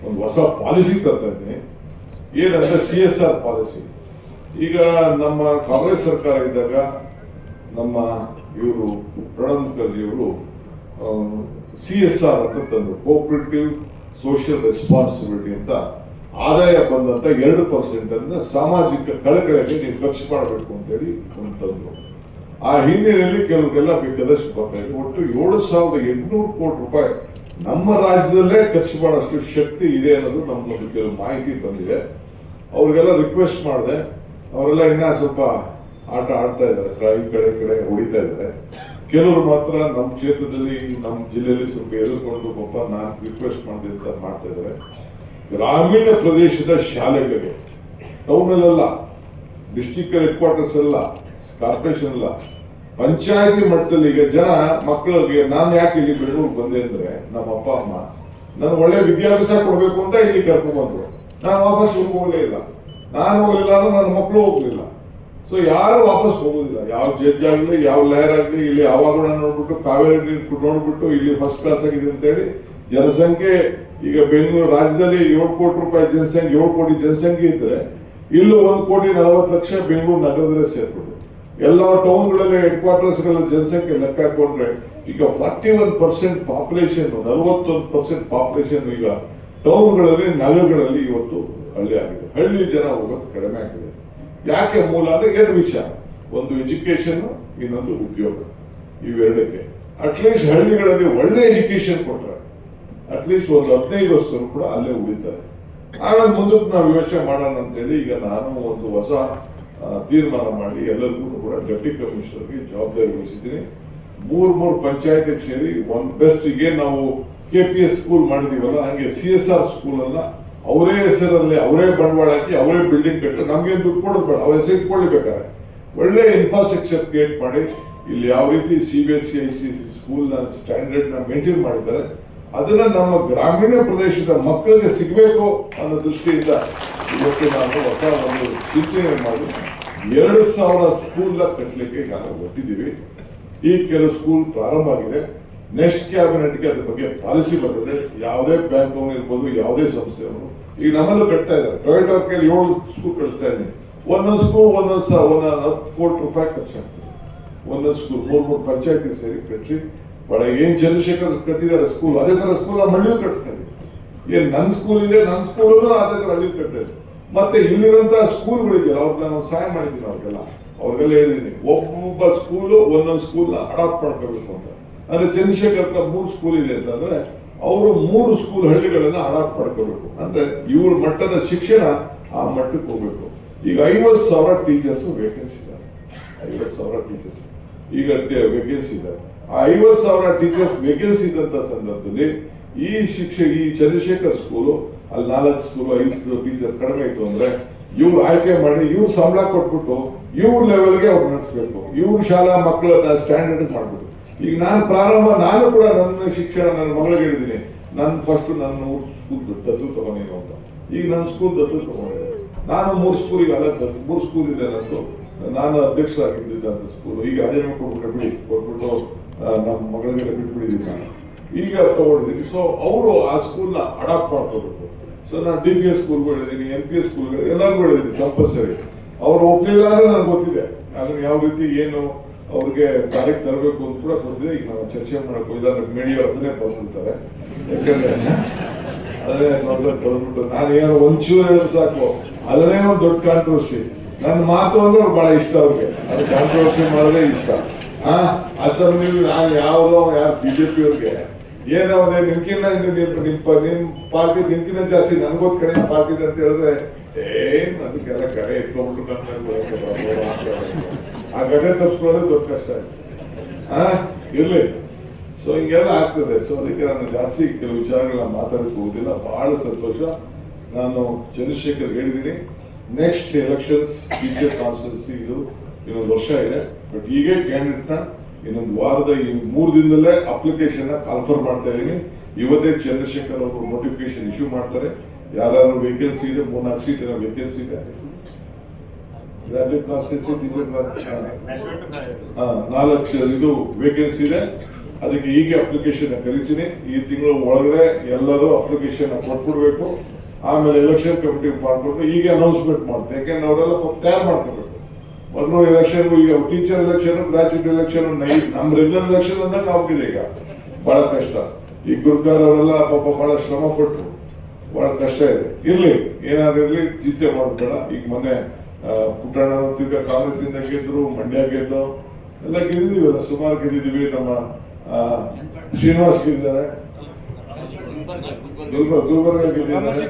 S2: ಒಂದು ಹೊಸ ಪಾಲಿಸಿ ತರ್ತಾ ಇದ್ದೀನಿ. ಏನಂದ್ರೆ ಸಿ ಎಸ್ ಆರ್ ಪಾಲಿಸಿ ಈಗ ನಮ್ಮ ಕಾಂಗ್ರೆಸ್ ಸರ್ಕಾರ ಇದ್ದಾಗ ನಮ್ಮ ಇವರು ಪ್ರಣಬ್ ಮುಖರ್ಜಿ ಅವರು ಸಿ ಎಸ್ ಆರ್ ಅಂತ ತಂದರು. ಕೋಪರೇಟಿವ್ ಸೋಷಿಯಲ್ ರೆಸ್ಪಾನ್ಸಿಬಿಲಿಟಿ ಅಂತ. ಆದಾಯ ಬಂದಂತ ಎರಡು ಪರ್ಸೆಂಟ್ ಅನ್ನ ಸಾಮಾಜಿಕ ಕಳಕಳಿಗೆ ನೀವು ಖರ್ಚು ಮಾಡಬೇಕು ಅಂತೇಳಿ ಹೇಳಿ ತಂದ್ರು ಆ ಹಿನ್ನೆಲೆಯಲ್ಲಿ ಕೆಲವರಿಗೆಲ್ಲ ಬೇಕಾದಷ್ಟು ಬರ್ತಾ ಇದೆ. ಒಟ್ಟು ಏಳು ಸಾವಿರದ ಎಂಟುನೂರು ಕೋಟಿ ರೂಪಾಯಿ ನಮ್ಮ ರಾಜ್ಯದಲ್ಲೇ ಖರ್ಚು ಮಾಡೋಷ್ಟು ಶಕ್ತಿ ಇದೆ ಅನ್ನೋದು ನಮ್ಮೊಂದು ಕೆಲವು ಮಾಹಿತಿ ಬಂದಿದೆ. ಅವ್ರಿಗೆಲ್ಲ ರಿಕ್ವೆಸ್ಟ್ ಮಾಡಿದೆ. ಅವರೆಲ್ಲ ಇನ್ನ ಸ್ವಲ್ಪ ಆಟ ಆಡ್ತಾ ಇದ್ದಾರೆ. ಈ ಕಡೆ ಕಡೆ ಹೊಡಿತಾ ಇದ್ದಾರೆ. ಕೆಲವರು ಮಾತ್ರ ನಮ್ಮ ಕ್ಷೇತ್ರದಲ್ಲಿ, ನಮ್ಮ ಜಿಲ್ಲೆಯಲ್ಲಿ ಸ್ವಲ್ಪ ಎದುರುಕೊಂಡು ಪಾಪ ನಾನು ರಿಕ್ವೆಸ್ಟ್ ಮಾಡಿದೆ ಮಾಡ್ತಾ ಇದ್ದಾರೆ. ಗ್ರಾಮೀಣ ಪ್ರದೇಶದ ಶಾಲೆಗಳಿಗೆ ಟೌನಲ್ಲೆಲ್ಲ ಡಿಸ್ಟಿಕ್ ಹೆಡ್ ಕ್ವಾರ್ಟರ್ಸ್ ಅಲ್ಲ ಕಾರ್ಪೊರೇಷನ್ ಅಲ್ಲ, ಪಂಚಾಯತಿ ಮಟ್ಟದಲ್ಲಿ ಈಗ ಜನ ಮಕ್ಕಳಿಗೆ ನಾನು ಯಾಕೆ ಇಲ್ಲಿ ಬೆಂಗಳೂರು ಬಂದೆ ಅಂದ್ರೆ ನಮ್ಮ ಅಪ್ಪ, ಅಮ್ಮ ನಾನು ಒಳ್ಳೆ ವಿದ್ಯಾಭ್ಯಾಸ ಕೊಡಬೇಕು ಅಂತ ಇಲ್ಲಿ ಕರ್ಕೊಂಡ್ಬಂದ್ರು ನಾನು ವಾಪಸ್ ಹೋಗೋಲೇ ಇಲ್ಲ. ನಾನು ಹೋಗಲಿಲ್ಲ ಅಂದ್ರೆ ನನ್ನ ಮಕ್ಕಳು ಹೋಗ್ಲಿಲ್ಲ. ಸೊ ಯಾರು ವಾಪಸ್ ಹೋಗೋದಿಲ್ಲ. ಯಾವ ಜಡ್ಜ್ ಆಗಲಿ, ಯಾವ ಲಾಯರ್ ಆಗಲಿ, ಇಲ್ಲಿ ಅವಾಗಣ ನೋಡ್ಬಿಟ್ಟು, ಕಾವೇರಿ ನೋಡ್ಬಿಟ್ಟು, ಇಲ್ಲಿ ಫಸ್ಟ್ ಕ್ಲಾಸ್ ಆಗಿದೆ ಅಂತೇಳಿ ಜನಸಂಖ್ಯೆ, ಈಗ ಬೆಂಗಳೂರು ರಾಜ್ಯದಲ್ಲಿ ಏಳು ಕೋಟಿ ರೂಪಾಯಿ ಜನಸಂಖ್ಯೆ, ಏಳು ಕೋಟಿ ಜನಸಂಖ್ಯೆ ಇದ್ರೆ, ಇಲ್ಲೂ ಒಂದು ಕೋಟಿ ನಲವತ್ತು ಲಕ್ಷ ಬೆಂಗಳೂರು ನಗರದಲ್ಲೇ ಸೇರ್ಕೊಂಡು ಎಲ್ಲ ಟೌನ್ಗಳಲ್ಲಿ ಹೆಡ್ ಕ್ವಾರ್ಟರ್ಸ್ ಜನಸಂಖ್ಯೆ ಲೆಕ್ಕ ಹಾಕೊಂಡ್ರೆ, ಈಗ ಫಾರ್ಟಿ ಒನ್ ಪರ್ಸೆಂಟ್ ಪಾಪ್ಯುಲೇಷನ್ ನಲವತ್ತೊಂದು ಪರ್ಸೆಂಟ್ ಪಾಪ್ಯುಲೇಷನ್ ಈಗ ಟೌನ್ಗಳಲ್ಲಿ, ನಗರಗಳಲ್ಲಿ ಇವತ್ತು ಹಳ್ಳಿ ಆಗಿದೆ. ಹಳ್ಳಿ ಜನ ಹೋಗೋದು ಕಡಿಮೆ ಆಗಿದೆ. ಯಾಕೆ ಮೂಲ ಅಂದ್ರೆ ಎರಡು ವಿಷಯ. ಒಂದು ಎಜುಕೇಶನ್ ಇನ್ನೊಂದು ಉದ್ಯೋಗ. ಇವೆರಡಕ್ಕೆ. ಅಟ್ಲೀಸ್ಟ್ ಹಳ್ಳಿಗಳಲ್ಲಿ ಒಳ್ಳೆ ಎಜುಕೇಶನ್ ಕೊಟ್ರೆ ಅಟ್ಲೀಸ್ಟ್ ಒಂದು ಹದಿನೈದು ವರ್ಷರು ಕೂಡ ಅಲ್ಲೇ ಉಳಿತಾರೆ. ಆಗ ಮುಂದಕ್ಕೆ ನಾವು ಯೋಚನೆ ಮಾಡೋಣ ಅಂತೇಳಿ ಈಗ ನಾನು ಒಂದು ಹೊಸ ತೀರ್ಮಾನ ಮಾಡಿ ಎಲ್ಲರಿಗೂ ಕೂಡ ಡೆಪ್ಟಿ ಕಮಿಷನರ್ಗೆ ಜವಾಬ್ದಾರಿ ವಹಿಸಿದ್ದೀನಿ. ಮೂರ್ ಮೂರು ಪಂಚಾಯತ್ ಸೇರಿ ಒಂದ್ ಬೆಸ್ಟ್ ಈಗ ನಾವು ಕೆ ಪಿ ಎಸ್ ಸ್ಕೂಲ್ ಮಾಡಿದೀವಲ್ಲ, ಹಂಗೆ ಸಿ ಎಸ್ ಆರ್ ಸ್ಕೂಲ್ ಅಲ್ಲ, ಅವರೇ ಹೆಸರಲ್ಲಿ ಅವರೇ ಬಂಡವಾಳ ಹಾಕಿ ಅವರೇ ಬಿಲ್ಡಿಂಗ್ ಕಟ್ಟಿ ನಮ್ಗೆ ದುಡ್ಡು ಕೊಡೋದು ಬೇಡ, ಅವ್ರ ಹೆಸರು ಬೇಕಾದ್ರೆ ಒಳ್ಳೆ ಇನ್ಫ್ರಾಸ್ಟ್ರಕ್ಚರ್ ಕ್ರಿಯೇಟ್ ಮಾಡಿ, ಇಲ್ಲಿ ಯಾವ ರೀತಿ C B S C I C ಸ್ಕೂಲ್ನ ಸ್ಟ್ಯಾಂಡರ್ಡ್ನ ಮೇಂಟೈನ್ ಮಾಡಿದ್ದಾರೆ ಅದನ್ನ ನಮ್ಮ ಗ್ರಾಮೀಣ ಪ್ರದೇಶದ ಮಕ್ಕಳಿಗೆ ಸಿಗಬೇಕು ಅನ್ನೋ ದೃಷ್ಟಿಯಿಂದ ಇವತ್ತು ನಾನು ಹೊಸ ಒಂದು ಚಿಂತನೆ ಮಾಡಿ ಎರಡು ಸಾವಿರ ಸ್ಕೂಲ್ ಕಟ್ಟಲಿಕ್ಕೆ ನಾವು ಹೊಟ್ಟಿದ್ದೀವಿ ಈ ಕೆಲವು ಸ್ಕೂಲ್ ಪ್ರಾರಂಭ ಆಗಿದೆ. ನೆಕ್ಸ್ಟ್ ಕ್ಯಾಬಿನೆಟ್ಗೆ ಅದ್ರ ಬಗ್ಗೆ ಪಾಲಿಸಿ ಬರ್ತದೆ ಯಾವುದೇ ಬ್ಯಾಂಕ್ ಇರ್ಬೋದು, ಯಾವುದೇ ಸಂಸ್ಥೆ ಈಗ ನಮ್ಮಲ್ಲೂ ಕಟ್ತಾ ಇದ್ದಾರೆ. ಟೊಯೋಟೋ ಕೈಲಿ ಏಳು ಸ್ಕೂಲ್ ಕಳಿಸ್ತಾ ಇದ್ದೀನಿ. ಒಂದೊಂದು ಸ್ಕೂಲ್ ಒಂದೊಂದು ಒಂದೊಂದು ಹತ್ತು ಕೋಟಿ ರೂಪಾಯಿ ಖರ್ಚಾಗ್ತದೆ. ಒಂದೊಂದು ಸ್ಕೂಲ್ ಮೂರು ಮೂರು ಪಂಚಾಯತಿ ಸೇರಿ ಕಟ್ಟಿ ಬಹಳ ಏನ್ ಚಂದ್ರಶೇಖರ್ ಕಟ್ಟಿದ್ದಾರೆ ಸ್ಕೂಲ್ ಅದೇ ತರ ಸ್ಕೂಲ್ ನಮ್ಮ ಹಳ್ಳಿಯೂ ಇದ್ದೀವಿ ಏನ್ ನನ್ನ ಸ್ಕೂಲ್ ಇದೆ ನನ್ನ ಸ್ಕೂಲ್ ಅದೇ ತರ ಹಳ್ಳಿ ಕಟ್ಟಿದೆ ಮತ್ತೆ ಇಲ್ಲಿರುವಂತ ಸ್ಕೂಲ್ಗಳಿದೆಯಲ್ಲ ಅವ್ರಿಗೆ ನಾನು ಸಹಾಯ ಮಾಡಿದ್ದೀನಿ ಅವ್ರಿಗೆಲ್ಲ? ಅವ್ರಿಗೆಲ್ಲ ಹೇಳಿದ್ದೀನಿ ಒಬ್ಬೊಬ್ಬ ಸ್ಕೂಲು ಒಂದೊಂದು ಸ್ಕೂಲ್ ಅಡಾಪ್ಟ್ ಮಾಡ್ಕೋಬೇಕು ಅಂತ. ಅಂದ್ರೆ ಚಂದ್ರಶೇಖರ್ ಮೂರು ಸ್ಕೂಲ್ ಇದೆ ಅಂತಂದ್ರೆ ಅವರು ಮೂರು ಸ್ಕೂಲ್ ಹಳ್ಳಿಗಳನ್ನ ಅಡಾಪ್ಟ್ ಮಾಡ್ಕೋಬೇಕು ಅಂದ್ರೆ ಇವ್ರ ಮಟ್ಟದ ಶಿಕ್ಷಣ ಆ ಮಟ್ಟಕ್ಕೆ ಹೋಗ್ಬೇಕು. ಈಗ ಐವತ್ತು ಸಾವಿರ ಟೀಚರ್ಸ್ ವೇಕೆನ್ಸಿ ಇದ್ದಾರೆ ಐವತ್ತು ಸಾವಿರ ಟೀಚರ್ಸ್ ಈಗ ವೇಕೆನ್ಸಿ ಇದ್ದಾರೆ ಆ ಐವತ್ ಸಾವಿರ ಟೀಚರ್ಸ್ ವೇಕೆನ್ಸಿ ಇದ್ದಂತ ಸಂದರ್ಭದಲ್ಲಿ ಈ ಶಿಕ್ಷೆ, ಈ ಚಂದ್ರಶೇಖರ್ ಸ್ಕೂಲು ಅಲ್ಲಿ ನಾಲ್ಕು ಸ್ಕೂಲ್ ಐದು ಟೀಚರ್ ಕಡಿಮೆ ಇತ್ತು ಅಂದ್ರೆ ಇವ್ರು ಆಯ್ಕೆ ಮಾಡಿ ಇವ್ರು ಸಂಬಳ ಕೊಟ್ಬಿಟ್ಟು ಇವ್ರ ಲೆವೆಲ್ಗೆ ಅವ್ರು ನಡೆಸ್ಬೇಕು. ಇವ್ರ ಶಾಲಾ ಮಕ್ಕಳ ಸ್ಟ್ಯಾಂಡರ್ಡ್ ಮಾಡ್ಬಿಟ್ಟು. ಈಗ ನಾನು ಪ್ರಾರಂಭ, ನಾನು ಕೂಡ ನನ್ನ ಶಿಕ್ಷಣ ನನ್ನ ಮಗಳಿಗೆ ಹೇಳಿದ್ದೀನಿ. ನಾನು ಫಸ್ಟ್ ನನ್ನ ಸ್ಕೂಲ್ ದತ್ತು ತಗೊಂಡಿರೋ ಅಂತ. ಈಗ ನನ್ನ ಸ್ಕೂಲ್ ದತ್ತು ತಗೊಂಡಿದ್ದೆ ನಾನು ಮೂರು ಸ್ಕೂಲಿಗೆ ಅಲ್ಲ ಮೂರು ಸ್ಕೂಲ್ ಇದೆ ನಾನು ಅಧ್ಯಕ್ಷರಾಗಿದ್ದಂಥ ಸ್ಕೂಲ್ ಈಗ ಅದೇ ಕೊಟ್ಬಿಟ್ಟು ಕೊಟ್ಬಿಟ್ಟು ನಮ್ಮ ಮಗಳನ್ನೆಲ್ಲ ಬಿಟ್ಬಿಟ್ಟಿದ್ದೀನಿ ನಾನು. ಈಗ ತಗೊಂಡಿದ್ದೀನಿ. ಸೊ ಅವರು ಆ ಸ್ಕೂಲ್ನ ಅಡಾಪ್ಟ್ ಮಾಡ್ಕೋಬೇಕು. ಸೊ ನಾನು ಡಿ ಪಿ ಎಸ್ ಸ್ಕೂಲ್ಗೂ ಹೇಳಿದ್ದೀನಿ ಎನ್ ಪಿ ಎಸ್ ಸ್ಕೂಲ್ಗಳು ಎಲ್ಲರಿಗೂ ಹೇಳಿದ್ದೀನಿ ಕಂಪಲ್ಸರಿ ಅವ್ರು ಒಪ್ಲಿಲ್ಲ ಅಂದ್ರೆ ನನಗೆ ಗೊತ್ತಿದೆ. ಅದನ್ನ ಯಾವ ರೀತಿ, ಏನು ಅವ್ರಿಗೆ ಕಾರ್ಯಕ್ಕೆ ತರಬೇಕು ಅಂತ ಕೂಡ ಗೊತ್ತಿದೆ. ಈಗ ನಾವು ಚರ್ಚೆ ಮಾಡೋಕೆ ಹೋಗಿದ್ದಾರೆ ಮೀಡಿಯಾ ಅದನ್ನೇ ಬರ್ಬಿಡ್ತಾರೆ ಯಾಕಂದ್ರೆ ನೋಡ್ಬೇಕು ಬಂದ್ಬಿಟ್ಟು ನಾನು ಏನೋ ಒಂಚೂರು ಹೇಳಿದ್ರೆ ಸಾಕು. ಅದನ್ನೇ ಒಂದು ದೊಡ್ಡ ಕಾಂಟ್ರವರ್ಸಿ ನನ್ನ ಮಾತು ಅಂದ್ರೆ ಅವ್ರು ಬಹಳ ಇಷ್ಟ ಅವ್ರಿಗೆ. ಅದು ಕಾಂಟ್ರವರ್ಸಿ ಮಾಡೋದೇ ಇಷ್ಟ. ಆ ಅಸೆಂಬ್ಲಿ ನಾನು ಯಾವುದೋ ಯಾರು ಬಿಜೆಪಿ ಅವ್ರಿಗೆ. ಏನೋ ಒಂದೇ ನಿಮ್ಕಿನ್ನ ನಿಮ್ ನಿಮ್ ನಿಮ್ ಪಾರ್ಟಿ ನಿಮ್ಕಿನ್ನ ಜಾಸ್ತಿ ನನ್ಗೊತ್ ಕಡೆ ಪಾರ್ಟಿ ಅಂತ ಹೇಳಿದ್ರೆ ಏನ್ ಅದಕ್ಕೆಲ್ಲ ಕಡೆ ಎತ್ಕೊಂಡ್ಬಿಟ್ಟು. ಆ ಗಡೆ ತಪ್ಪಿಸ್ಕೊಳ್ಳೋದು ದೊಡ್ಡ ಕಷ್ಟ ಆಯ್ತು. ಆ ಇರ್ಲಿ. ಸೊ ಹಿಂಗೆಲ್ಲ ಆಗ್ತದೆ. ಸೊ ಅದಕ್ಕೆ ನಾನು ಜಾಸ್ತಿ ಕೆಲವು ವಿಚಾರಗಳನ್ನ ಮಾತಾಡಕ್ಕೆ ಹೋಗುದಿಲ್ಲ. ಬಹಳ ಸಂತೋಷ. ನಾನು ಚಂದ್ರಶೇಖರ್ ಹೇಳಿದ್ದೀನಿ. ನೆಕ್ಸ್ಟ್ ಎಲೆಕ್ಷನ್ಸ್ ಟೀಚರ್ ಕಾನ್ಸ್ಟಿಟ್ಯೂನ್ಸಿ ಇದು. ಇನ್ನೊಂದು ವರ್ಷ ಇದೆ. ಬಟ್ ಈಗ ಕ್ಯಾಂಡಿಡೇಟ್ನ ಇನ್ನೊಂದು ವಾರದ ಈ ಮೂರು ದಿನದಲ್ಲೇ ಅಪ್ಲಿಕೇಶನ್ ಕನ್ಫರ್ಮ್ ಮಾಡ್ತಾ ಇದ್ದೀನಿ. ಇವತ್ತೇ ಚಂದ್ರಶೇಖರ್ ಅವರು ನೋಟಿಫಿಕೇಶನ್ ಇಶ್ಯೂ ಮಾಡ್ತಾರೆ. ಯಾರು ವೇಕೆನ್ಸಿ ಇದೆ ಮೂರ್ನಾಲ್ಕು ಸೀಟ್ ಇದೆ. ವೇಕೆನ್ಸಿ ಇದೆ ಗ್ರಾಜುಯೇಟ್ ನಾಲ್ಕು ಇದು ವೇಕೆನ್ಸಿ ಇದೆ. ಅದಕ್ಕೆ ಈಗ ಅಪ್ಲಿಕೇಶನ್ ಕರಿತೀನಿ. ಈ ತಿಂಗಳ ಒಳಗಡೆ ಎಲ್ಲರೂ ಅಪ್ಲಿಕೇಶನ್ ಕೊಟ್ಬಿಡ್ಬೇಕು. ಆಮೇಲೆ ಎಲೆಕ್ಷನ್ ಕಮಿಟಿ ಮಾಡ್ಕೊಂಡು ಈಗ ಅನೌನ್ಸ್ಮೆಂಟ್ ಮಾಡ್ತಾರೆ ಯಾಕೆಂದ್ರೆ ಅವರೆಲ್ಲ ತಯಾರು ಮಾಡ್ಕೋಬೇಕು. ಮೊದಲು ಎಲೆಕ್ಷನ್ ಈಗ ಟೀಚರ್ ಎಲೆಕ್ಷನ್ ಗ್ರಾಜುಯೇಟ್ ಎಲೆಕ್ಷನ್ ನಮ್ಮ ರೆಗ್ಯುಲರ್ ಎಲೆಕ್ಷನ್ ಅಂದಾಗ ನಾವು ಈಗ. ಬಹಳ ಕಷ್ಟ. ಈ ಗುರುಗಾರ್ ಅವರೆಲ್ಲ ಪಾಪ ಬಹಳ ಶ್ರಮ ಪಟ್ಟರು ಬಹಳ ಕಷ್ಟ ಇದೆ. ಇರ್ಲಿ ಏನಾದ್ರು ಇರ್ಲಿ ಚಿಂತೆ ಮಾಡ್ಬೇಡ. ಈಗ ಮೊನ್ನೆ ಆ, ಪುಟ್ಟಣ್ಣ ಕಾಂಗ್ರೆಸ್ ಇಂದ ಗೆದ್ರು ಮಂಡ್ಯ ಗೆದ್ದು ಎಲ್ಲ ಗೆದ್ದಿದೀವಲ್ಲ ಸುಮಾರು ಗೆದ್ದಿದೀವಿ ನಮ್ಮ ಆ, ಶ್ರೀನಿವಾಸ್ ಗೆದ್ದಿದ್ದಾರೆ. ಗುಲ್ಬರ್ಗ ಗುಲ್ಬರ್ಗ. ಗೆದ್ದಿದ್ದಾರೆ.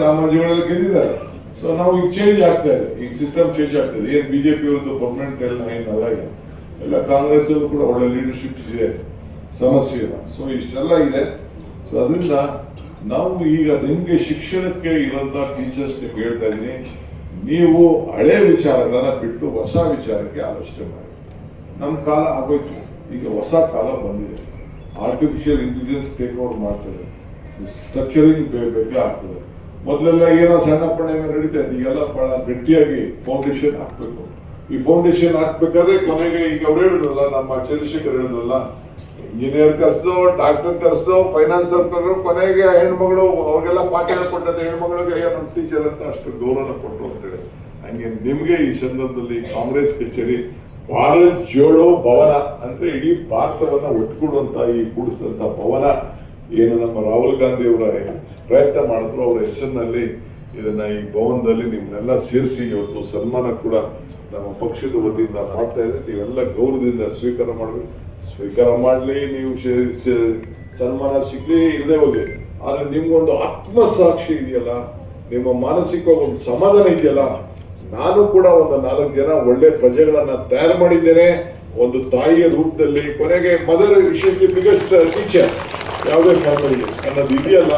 S2: ರಾಮರಾಜುಗಳೆಲ್ಲ ಗೆದ್ದಿದ್ದಾರೆ. ಸೊ ನಾವು ಈಗ ಚೇಂಜ್ ಆಗ್ತಾ ಇದೆ ಈಗ ಸಿಸ್ಟಮ್ ಚೇಂಜ್ ಆಗ್ತಾ ಇದೆ ಜೆ ಬಿಜೆಪಿ ಅವರದ್ದು ಪರ್ಮನೆಂಟ್ ಎಲ್ಲ ಏನಲ್ಲ ಎಲ್ಲ ಕಾಂಗ್ರೆಸ್ ಕೂಡ ಒಳ್ಳೆ ಲೀಡರ್ಶಿಪ್ ಇದೆ. ಸಮಸ್ಯೆ ಇಲ್ಲ. ಸೊ ಇಷ್ಟೆಲ್ಲ ಇದೆ. ಸೊ ಅದರಿಂದ ನಾವು ಈಗ ನಿಮಗೆ ಶಿಕ್ಷಣಕ್ಕೆ ಇರೋಂಥ ಟೀಚರ್ಸ್ ನಿಮ್ಗೆ ಹೇಳ್ತಾ ಇದ್ದೀನಿ. ನೀವು ಹಳೆ ವಿಚಾರಗಳನ್ನ ಬಿಟ್ಟು ಹೊಸ ವಿಚಾರಕ್ಕೆ ಆಲೋಚನೆ ಮಾಡಿ. ನಮ್ಮ ಕಾಲ ಆಗೋಯ್ತು. ಈಗ ಹೊಸ ಕಾಲ ಬಂದಿದೆ. ಆರ್ಟಿಫಿಷಿಯಲ್ ಇಂಟೆಲಿಜೆನ್ಸ್ ಟೇಕ್ ಓವರ್ ಮಾಡ್ತದೆ. ಸ್ಟ್ರಕ್ಚರಿಂಗ್ ಬೇಕೇ ಆಗ್ತದೆ. ಮೊದಲೆಲ್ಲ ಏನೋ ಸಣ್ಣ ಪಣ್ಣ ಏನೋ ನಡೀತಾ ಇತ್ತು. ಈಗೆಲ್ಲ ಬಹಳ ಗಟ್ಟಿಯಾಗಿ ಫೌಂಡೇಶನ್ ಹಾಕ್ಬೇಕು. ಈ ಫೌಂಡೇಶನ್ ಹಾಕ್ಬೇಕಾದ್ರೆ ಕೊನೆಗೆ ಈಗ ಅವ್ರು ಹೇಳಿದ್ರಲ್ಲ, ನಮ್ಮ ಚಂದ್ರಶೇಖರ್ ಹೇಳಿದ್ರಲ್ಲ ಇಂಜಿನಿಯರ್ ಕರ್ಸೋ ಡಾಕ್ಟರ್ ಕರ್ಸೋ ಫೈನಾನ್ಸರ್ ಕರ್ಸೋ, ಕೊನೆಗೆ ಹೆಣ್ಮಗಳು, ಅವ್ರಿಗೆಲ್ಲ ಪಾಠ ಹೇಳ್ಕೊಟ್ಟಂತ ಹೆಣ್ಮಗಳಿಗೆ ನಮ್ಮ ಟೀಚರ್ ಅಂತ ಅಷ್ಟು ಗೌರವ ಕೊಟ್ಟರು ಅಂತೇಳಿ ಹಂಗೆ ನಿಮ್ಗೆ ಈ ಸಂದರ್ಭದಲ್ಲಿ ಕಾಂಗ್ರೆಸ್ ಕಚೇರಿ, ಭಾರತ್ ಜೋಡೋ ಭವನ ಅಂದ್ರೆ ಇಡೀ ಭಾರತವನ್ನ ಒಟ್ಕೊಡುವಂತ ಈ ಕೂಡಿಸಿದಂತ ಭವನ. ಏನು ನಮ್ಮ ರಾಹುಲ್ ಗಾಂಧಿ ಅವರ ಪ್ರಯತ್ನ ಮಾಡಿದ್ರು ಅವರ ಹೆಸರಿನಲ್ಲಿ ಇದನ್ನ ಈ ಭವನದಲ್ಲಿ ನಿಮ್ಮನ್ನೆಲ್ಲ ಸೇರಿಸಿ ಇವತ್ತು ಸನ್ಮಾನ ಕೂಡ ನಮ್ಮ ಪಕ್ಷದ ವತಿಯಿಂದ ಮಾಡ್ತಾ ಇದೆ. ನೀವೆಲ್ಲ ಗೌರವದಿಂದ ಸ್ವೀಕಾರ ಮಾಡಬೇಕು ಸ್ವೀಕಾರ ಮಾಡಲಿ, ನೀವು ಸನ್ಮಾನ ಸಿಗ್ಲಿ ಇಲ್ಲದೆ ಹೋಗಿ. ಆದರೆ ನಿಮ್ಗೊಂದು ಆತ್ಮಸಾಕ್ಷಿ ಇದೆಯಲ್ಲ, ನಿಮ್ಮ ಮಾನಸಿಕ ಒಂದು ಸಮಾಧಾನ ಇದೆಯಲ್ಲ, ನಾನು ಕೂಡ ಒಂದು ನಾಲ್ಕು ಜನ ಒಳ್ಳೆ ಪ್ರಜೆಗಳನ್ನ ತಯಾರು ಮಾಡಿದ್ದೇನೆ. ಒಂದು ತಾಯಿಯ ರೂಪದಲ್ಲಿ ಕೊನೆಗೆ ಮದರ್ ವಿಶೇಷ ಬಿಗೆಸ್ಟ್ ಟೀಚರ್ ಯಾವುದೇ ಫ್ಯಾಮಿಲಿ ಅನ್ನೋದು ಇದೆಯಲ್ಲ,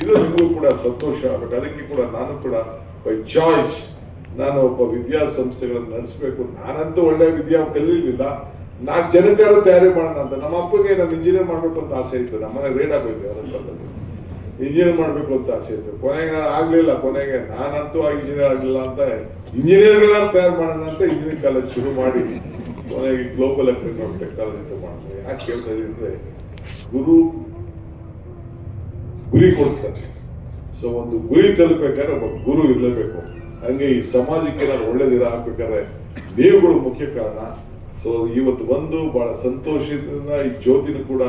S2: ಇದು ನಿಮಗೂ ಕೂಡ ಸಂತೋಷ ಆಗಬೇಕು ಅದಕ್ಕೆ ಕೂಡ ನಾನು ಕೂಡ ಬೈ ಚಾಯ್ಸ್ ನಾನು ಒಬ್ಬ ವಿದ್ಯಾಸಂಸ್ಥೆಗಳನ್ನು ನಡೆಸಬೇಕು. ನಾನಂತೂ ಒಳ್ಳೆಯ ವಿದ್ಯಾ ಕಲೀಲಿಲ್ಲ. ನಾಲ್ಕು ಜನಕ್ಕಾರು ತಯಾರಿ ಮಾಡೋಣ ಅಂತ. ನಮ್ಮ ಅಪ್ಪಗೆ ನಾನು ಇಂಜಿನಿಯರ್ ಮಾಡಬೇಕು ಅಂತ ಆಸೆ ಇತ್ತು. ನಮ್ಮನೆ ರೇಡ್ ಆಗೋಯ್ತು ಅವರ ಕಾಲದಲ್ಲಿ ಇಂಜಿನಿಯರ್ ಮಾಡಬೇಕು ಅಂತ ಆಸೆ ಇತ್ತು. ಕೊನೆಗೆ ನಾನು ಆಗಲಿಲ್ಲ. ಕೊನೆಗೆ ನಾನಂತೂ ಇಂಜಿನಿಯರ್ ಆಗಲಿಲ್ಲ ಅಂತ. ಇಂಜಿನಿಯರ್ಗಳನ್ನ ತಯಾರು ಮಾಡೋಣ ಅಂತ ಇಂಜಿನಿಯರ್ ಕಾಲೇಜ್ ಶುರು ಮಾಡಿ, ಕೊನೆಗೆ ಗ್ಲೋಬಲ್ ಎಕನಾಮಿಕ್ ಟೆಕ್ನಾಲಜಿ ಅಂತ ಯಾಕೆ ಕೇಳ್ತಾ ಇದೀನಿ ಅಂದ್ರೆ ಗುರು ಗುರಿ ಕೊಡ್ತಾರೆ. ಸೊ ಒಂದು ಗುರಿ ತಲುಪಬೇಕಾದ್ರೆ ಒಬ್ಬ ಗುರು ಇರಲೇಬೇಕು. ಹಂಗೆ ಈ ಸಮಾಜಕ್ಕೆ ನಾನು ಒಳ್ಳೇದಿರ ಹಾಕ್ಬೇಕಾದ್ರೆ ನೀವುಗಳು ಮುಖ್ಯ ಕಾರಣ. ಸೊ ಇವತ್ತು ಬಂದು ಬಹಳ ಸಂತೋಷದಿಂದ ಈ ಜ್ಯೋತಿನೂ ಕೂಡ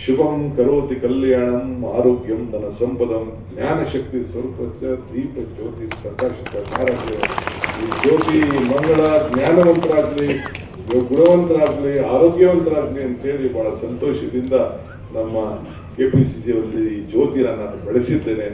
S2: ಶುಭಂ ಕರೋತಿ ಕಲ್ಯಾಣಂ ಆರೋಗ್ಯಂ ಧನ ಸಂಪದಂ ಜ್ಞಾನ ಶಕ್ತಿ ಸ್ವರೂಪ ದೀಪ ಜ್ಯೋತಿ ಪ್ರಕಾಶಿತ ಈ ಜ್ಯೋತಿ ಮಂಗಳ ಜ್ಞಾನವಂತರಾಗ್ಲಿ. ಇವರು ಗುಣವಂತರಾಗಲಿ ಆರೋಗ್ಯವಂತರಾಗಲಿ ಅಂತೇಳಿ ಬಹಳ ಸಂತೋಷದಿಂದ ನಮ್ಮ ಕೆ ಪಿ ಸಿ ಸಿ ಜ್ಯೋತಿನ ನಾನು ಬೆಳೆಸಿದ್ದೇನೆ.